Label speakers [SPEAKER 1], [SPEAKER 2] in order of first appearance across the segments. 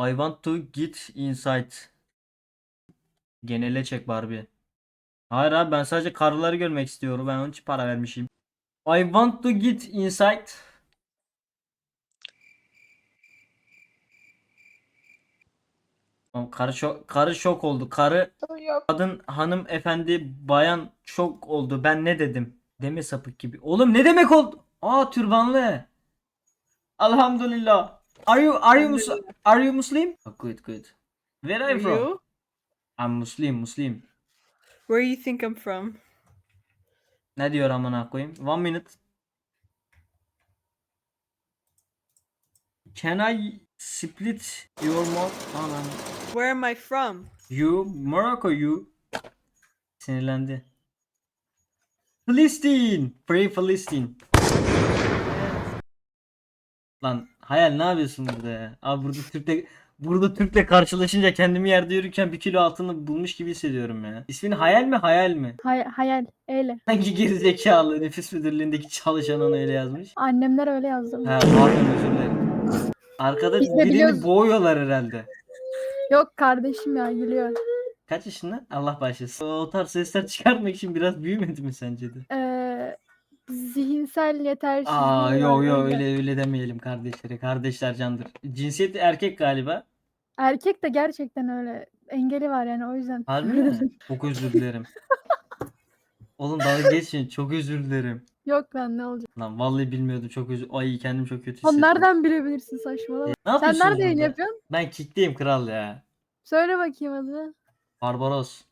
[SPEAKER 1] I want to get inside. Genele çek Barbie. Hayır abi ben sadece karıları görmek istiyorum. Ben onun için para vermişim. I want to get inside. Tamam, Karı şok, karı şok oldu. Karı kadın hanım efendi bayan şok oldu. Ben ne dedim? Deme sapık gibi. Oğlum ne demek oldu? Aa türbanlı. Elhamdülillah. Are you are you Mus- are you Muslim? Oh, good good. Where are you from?
[SPEAKER 2] You?
[SPEAKER 1] I'm Muslim Muslim.
[SPEAKER 2] Where you think I'm from?
[SPEAKER 1] Ne diyor amına koyayım? One minute. Can I split your mouth? Anan.
[SPEAKER 2] Where am I from?
[SPEAKER 1] You Morocco you. Sinirlendi. Filistin. Pray Filistin. Lan hayal ne yapıyorsun burada ya? Abi burada Türk'le burada Türk'le karşılaşınca kendimi yerde yürürken bir kilo altını bulmuş gibi hissediyorum ya. İsmin hayal mi hayal mi?
[SPEAKER 3] Hay hayal öyle.
[SPEAKER 1] Hangi gerizekalı nefis müdürlüğündeki çalışan onu öyle yazmış?
[SPEAKER 3] Annemler öyle yazdı.
[SPEAKER 1] Ha pardon özür dilerim. Arkada
[SPEAKER 3] Biz de
[SPEAKER 1] birini
[SPEAKER 3] biliyoruz.
[SPEAKER 1] boğuyorlar herhalde.
[SPEAKER 3] Yok kardeşim ya gülüyor.
[SPEAKER 1] Kaç yaşında? Allah başlasın. O tarz sesler çıkartmak için biraz büyümedi mi sence de?
[SPEAKER 3] Ee, zihinsel yetersizliği
[SPEAKER 1] Aa
[SPEAKER 3] var
[SPEAKER 1] yo yo
[SPEAKER 3] öyle.
[SPEAKER 1] öyle öyle demeyelim kardeşlere. Kardeşler candır. Cinsiyeti erkek galiba.
[SPEAKER 3] Erkek de gerçekten öyle. Engeli var yani o yüzden.
[SPEAKER 1] Harbi mi? Çok özür dilerim. Oğlum dalga geçmeyin. Çok özür dilerim.
[SPEAKER 3] Yok lan ne olacak?
[SPEAKER 1] Lan vallahi bilmiyordum. Çok özür. Ay kendim çok kötü
[SPEAKER 3] Lan
[SPEAKER 1] hissettim.
[SPEAKER 3] nereden bilebilirsin saçmalama.
[SPEAKER 1] Ne
[SPEAKER 3] Sen
[SPEAKER 1] yapıyorsunuz
[SPEAKER 3] nerede yayın
[SPEAKER 1] burada?
[SPEAKER 3] yapıyorsun?
[SPEAKER 1] Ben kickteyim kral ya.
[SPEAKER 3] Söyle bakayım adını.
[SPEAKER 1] Barbaros.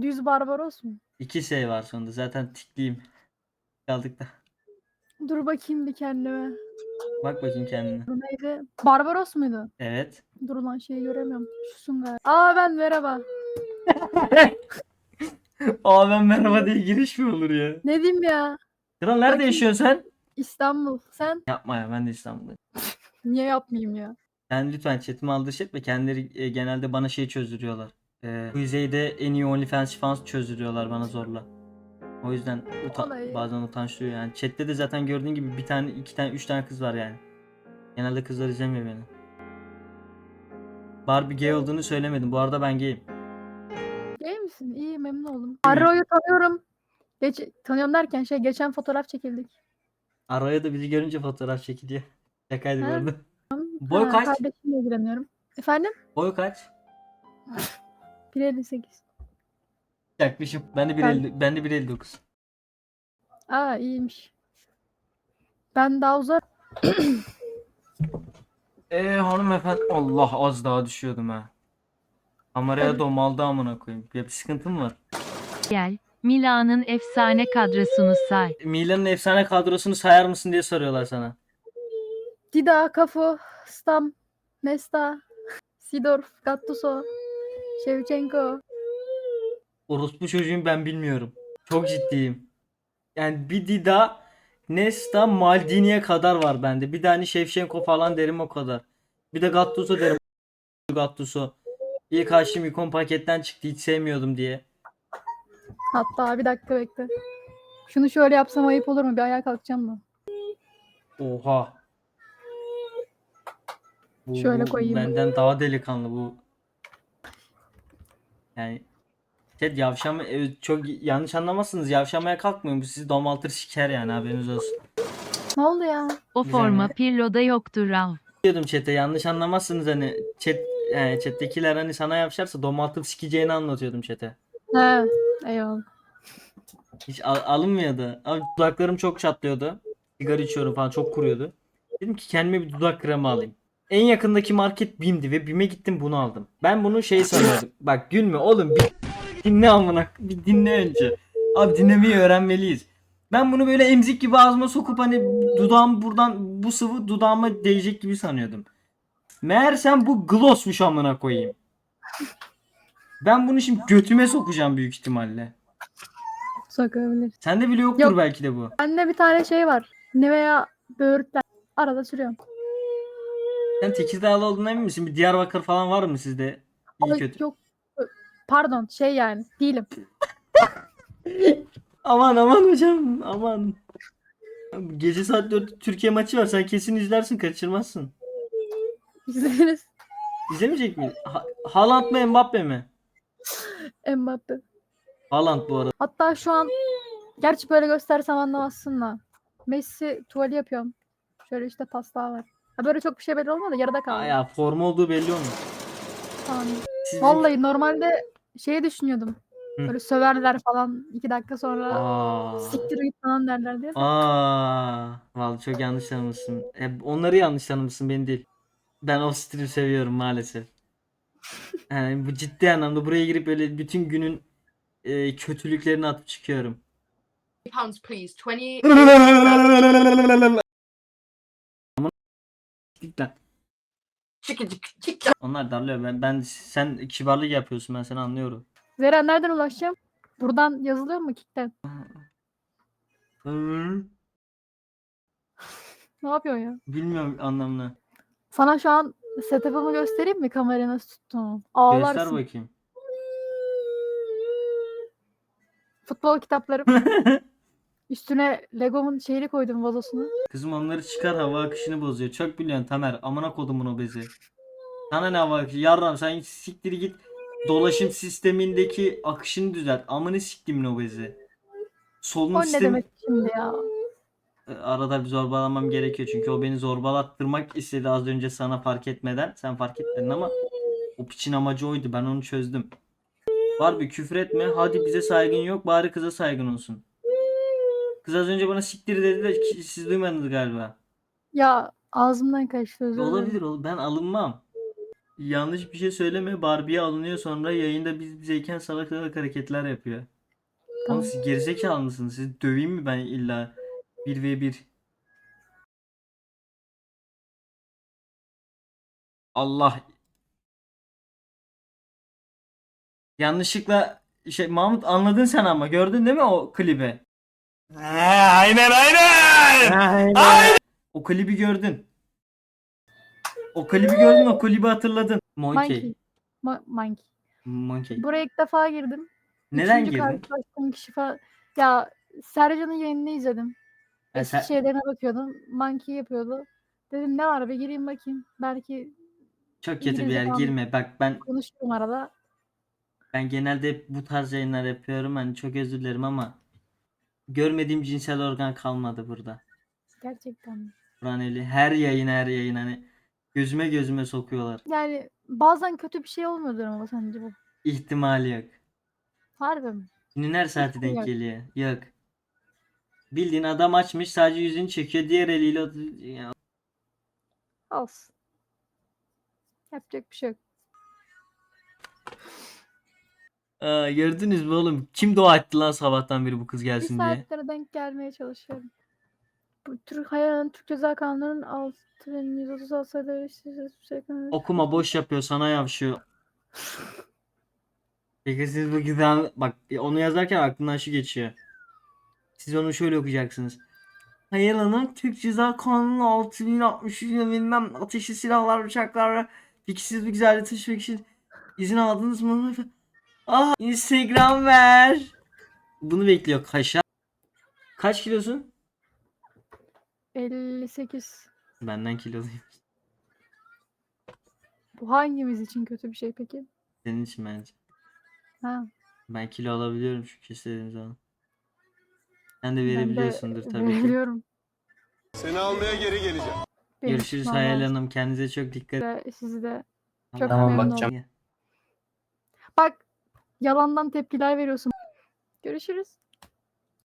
[SPEAKER 3] Düz Barbaros mu?
[SPEAKER 1] İki şey var sonunda. Zaten tikliyim. Kaldık da.
[SPEAKER 3] Dur bakayım bir kendime.
[SPEAKER 1] Bak bakayım kendine.
[SPEAKER 3] Bu neydi? Barbaros muydu?
[SPEAKER 1] Evet.
[SPEAKER 3] Dur lan şeyi göremiyorum. Şusun galiba. Aa ben merhaba.
[SPEAKER 1] Aa ben merhaba diye giriş mi olur ya?
[SPEAKER 3] Ne diyeyim ya?
[SPEAKER 1] Kral nerede
[SPEAKER 3] Bakayım.
[SPEAKER 1] yaşıyorsun sen?
[SPEAKER 3] İstanbul. Sen
[SPEAKER 1] Yapma ya ben de İstanbul'dayım.
[SPEAKER 3] niye yapmayayım ya?
[SPEAKER 1] Sen lütfen chatimi aldırış etme. Kendileri e, genelde bana şey çözdürüyorlar. E, Kuzey'de en iyi OnlyFans fans çözdürüyorlar bana zorla. O yüzden uta-
[SPEAKER 3] Olay.
[SPEAKER 1] bazen utanç duyuyor yani. Chat'te de zaten gördüğün gibi bir tane, iki tane, üç tane kız var yani. Genelde kızlar izlemiyor beni. Barbie gay olduğunu söylemedim. Bu arada ben gayim.
[SPEAKER 3] Gay misin? İyi memnun oldum. Arro'yu tanıyorum. Geç, tanıyorum derken şey geçen fotoğraf çekildik.
[SPEAKER 1] Araya da bizi görünce fotoğraf çekiliyor. Şakaydı bu
[SPEAKER 3] Ha,
[SPEAKER 1] arada. Boy
[SPEAKER 3] Ha,
[SPEAKER 1] kaç?
[SPEAKER 3] Kardeşimle ilgileniyorum. Efendim?
[SPEAKER 1] Boy kaç?
[SPEAKER 3] 1.58.
[SPEAKER 1] Yaklaşık. Ben de 1.50 ben de 1.59.
[SPEAKER 3] Aa iyiymiş. Ben daha uzar.
[SPEAKER 1] Eee hanımefendi Allah az daha düşüyordum ha. Kameraya domaldı amına koyayım. Ya bir sıkıntım var.
[SPEAKER 4] Gel, Mila'nın efsane kadrosunu say.
[SPEAKER 1] Milan'ın efsane kadrosunu sayar mısın diye soruyorlar sana.
[SPEAKER 3] Dida, Cafu, Stam, Nesta, Sidorf, Gattuso, Shevchenko.
[SPEAKER 1] Orospu çocuğum ben bilmiyorum. Çok ciddiyim. Yani bir Dida, Nesta, Maldini'ye kadar var bende. Bir de hani Shevchenko falan derim o kadar. Bir de Gattuso derim. Gattuso. İlk Haşim ikon paketten çıktı hiç sevmiyordum diye.
[SPEAKER 3] Hatta bir dakika bekle. Şunu şöyle yapsam ayıp olur mu? Bir ayağa kalkacağım da.
[SPEAKER 1] Oha. Bu,
[SPEAKER 3] Şöyle koyayım.
[SPEAKER 1] Benden daha delikanlı bu. Yani Chat yavşama e, çok yanlış anlamazsınız. Yavşamaya kalkmayın. Bu sizi domaltır siker yani haberiniz olsun.
[SPEAKER 3] Ne oldu ya?
[SPEAKER 4] O
[SPEAKER 1] Güzel
[SPEAKER 4] forma? Pirlo'da yoktur Rav.
[SPEAKER 1] Diyordum chat'e yanlış anlamazsınız hani chat yani chat'tekiler hani sana yapşarsa domaltıp sikeceğini anlatıyordum chat'e.
[SPEAKER 3] He, eyvallah.
[SPEAKER 1] Hiç al- alınmıyordu. Abi dudaklarım çok çatlıyordu. Sigara içiyorum falan çok kuruyordu. Dedim ki kendime bir dudak kremi alayım. En yakındaki market BİM'di ve BİM'e gittim bunu aldım. Ben bunu şey sanıyordum. Bak gülme oğlum bir dinle amına bir dinle önce. Abi dinlemeyi öğrenmeliyiz. Ben bunu böyle emzik gibi ağzıma sokup hani dudağım buradan bu sıvı dudağıma değecek gibi sanıyordum. Meğersem bu glossmuş amına koyayım. Ben bunu şimdi götüme sokacağım büyük ihtimalle.
[SPEAKER 3] Sokabilir.
[SPEAKER 1] Sende bile yoktur
[SPEAKER 3] Yok.
[SPEAKER 1] belki de bu.
[SPEAKER 3] Bende bir tane şey var. Nivea böğürtlen. Arada sürüyorum.
[SPEAKER 1] Sen Tekirdağlı olduğuna emin misin? Bir Diyarbakır falan var mı sizde? İyi
[SPEAKER 3] Ay,
[SPEAKER 1] kötü.
[SPEAKER 3] Yok. Pardon şey yani değilim.
[SPEAKER 1] Aman aman hocam aman. Gece saat 4 Türkiye maçı var. Sen kesin izlersin kaçırmazsın.
[SPEAKER 3] İzleriz.
[SPEAKER 1] İzlemeyecek miyiz? Ha- Haaland mı Mbappe mi?
[SPEAKER 3] Mbappe.
[SPEAKER 1] Haaland bu arada.
[SPEAKER 3] Hatta şu an gerçi böyle göstersem anlamazsın da. Messi tuvali yapıyorum. Şöyle işte pasta var. Ha böyle çok bir şey belli olmadı. Yarıda kaldı.
[SPEAKER 1] Aa, ya forma olduğu belli olmuş.
[SPEAKER 3] Tamam.
[SPEAKER 1] Siz
[SPEAKER 3] Vallahi normalde şeyi düşünüyordum.
[SPEAKER 1] Hı.
[SPEAKER 3] Böyle söverler falan. iki dakika sonra
[SPEAKER 1] Aa.
[SPEAKER 3] siktir git falan derler diye.
[SPEAKER 1] Aa. Vallahi çok yanlış tanımışsın. E, onları yanlış tanımışsın beni değil. Ben o stream seviyorum maalesef. Yani bu ciddi anlamda buraya girip böyle bütün günün e, kötülüklerini atıp çıkıyorum.
[SPEAKER 5] pounds, please. Twenty.
[SPEAKER 1] Git lan.
[SPEAKER 5] Chicken, chicken.
[SPEAKER 1] Onlar darlıyor. Ben, ben sen kibarlık yapıyorsun ben seni anlıyorum.
[SPEAKER 3] Zeren nereden ulaşacağım? Buradan yazılıyor mu Kick'ten?
[SPEAKER 1] Hı,
[SPEAKER 3] Ne yapıyorsun ya?
[SPEAKER 1] Bilmiyorum anlamını.
[SPEAKER 3] Sana şu an setup'ımı göstereyim mi kamerayı nasıl tuttuğumu?
[SPEAKER 1] Göster
[SPEAKER 3] Ağlarsın.
[SPEAKER 1] bakayım.
[SPEAKER 3] Futbol kitaplarım. Üstüne Lego'mun şeyini koydum vazosunu.
[SPEAKER 1] Kızım onları çıkar hava akışını bozuyor. Çok biliyorsun Tamer. Amına kodumun obezi. Sana ne hava akışı? Yarram sen hiç siktir git. Dolaşım sistemindeki akışını düzelt. Amını siktimin obezi. Solunum
[SPEAKER 3] O ne
[SPEAKER 1] sistemi...
[SPEAKER 3] demek şimdi ya?
[SPEAKER 1] E, Arada bir zorbalamam gerekiyor çünkü o beni zorbalattırmak istedi az önce sana fark etmeden. Sen fark etmedin ama o piçin amacı oydu. Ben onu çözdüm. Var bir küfür etme. Hadi bize saygın yok. Bari kıza saygın olsun. Kız az önce bana siktir dedi de ki- siz duymadınız galiba.
[SPEAKER 3] Ya ağzımdan kaçtı özür dilerim.
[SPEAKER 1] Olabilir ol. Ben alınmam. Yanlış bir şey söyleme. Barbie'ye alınıyor sonra yayında biz bizeyken salak salak hareketler yapıyor. Oğlum
[SPEAKER 3] Tamam.
[SPEAKER 1] siz gerizekalı mısınız? Sizi döveyim mi ben illa 1v1? Allah. Yanlışlıkla şey Mahmut anladın sen ama gördün değil mi o klibi?
[SPEAKER 6] Aynen aynen.
[SPEAKER 1] O klibi gördün. O klibi gördün, o klibi hatırladın. Monkey.
[SPEAKER 3] Monkey. Mo- Monkey.
[SPEAKER 1] Monkey.
[SPEAKER 3] Buraya ilk defa girdim.
[SPEAKER 1] Neden
[SPEAKER 3] Üçüncü
[SPEAKER 1] girdin?
[SPEAKER 3] karşılaştığım kişi falan. Ya Sercan'ın yayınını izledim.
[SPEAKER 1] Ha,
[SPEAKER 3] Eski
[SPEAKER 1] sen-
[SPEAKER 3] şeylerine bakıyordum. Monkey yapıyordu. Dedim ne var be gireyim bakayım. Belki
[SPEAKER 1] Çok kötü bir
[SPEAKER 3] İngilizce
[SPEAKER 1] yer
[SPEAKER 3] falan.
[SPEAKER 1] girme. Bak ben
[SPEAKER 3] konuşurum arada.
[SPEAKER 1] ben genelde hep bu tarz yayınlar yapıyorum. Hani çok özür dilerim ama görmediğim cinsel organ kalmadı burada.
[SPEAKER 3] Gerçekten. mi?
[SPEAKER 1] Buraneli her yayın her yayın hani gözüme gözüme sokuyorlar.
[SPEAKER 3] Yani bazen kötü bir şey olmuyordur ama sence bu.
[SPEAKER 1] İhtimali yok.
[SPEAKER 3] Harbi mi?
[SPEAKER 1] Günün her saati denk
[SPEAKER 3] yok.
[SPEAKER 1] geliyor. Yok. Bildiğin adam açmış sadece yüzünü çekiyor diğer eliyle ya,
[SPEAKER 3] Olsun. Yapacak bir şey yok.
[SPEAKER 1] Aa, gördünüz mü oğlum? Kim dua etti lan sabahtan beri bu kız
[SPEAKER 3] Bir
[SPEAKER 1] gelsin diye?
[SPEAKER 3] saatlere denk gelmeye çalışıyorum. Bu Türk Hayal'ın Türk Ceza Kanunu'nun 6136 sayıda şey
[SPEAKER 1] Okuma boş yapıyor sana yavşıyor. Peki siz bu güzel bak onu yazarken aklımdan şu geçiyor. Siz onu şöyle okuyacaksınız. Hayır hanım Türk Ceza Kanunu 6063 bilmem ateşli silahlar bıçaklar fiksiz bir güzelliği taşımak için izin aldınız mı? Ah Instagram ver. Bunu bekliyor Kaşa. Kaç kilosun?
[SPEAKER 3] 58.
[SPEAKER 1] Benden kiloluyum.
[SPEAKER 3] Bu hangimiz için kötü bir şey peki?
[SPEAKER 1] Senin için bence.
[SPEAKER 3] Ha,
[SPEAKER 1] Ben kilo alabiliyorum çünkü istediğim zaman. Sen de
[SPEAKER 3] ben de
[SPEAKER 1] verebiliyorsundur tabii ki.
[SPEAKER 3] veriyorum.
[SPEAKER 6] Seni almaya geri geleceğim.
[SPEAKER 3] Benim
[SPEAKER 1] Görüşürüz Hayal
[SPEAKER 3] lazım.
[SPEAKER 1] Hanım. Kendinize çok dikkat
[SPEAKER 3] Ve Sizi de çok
[SPEAKER 1] Tamam,
[SPEAKER 3] memnun
[SPEAKER 1] bakacağım.
[SPEAKER 3] oldum. Bak yalandan tepkiler veriyorsun. Görüşürüz.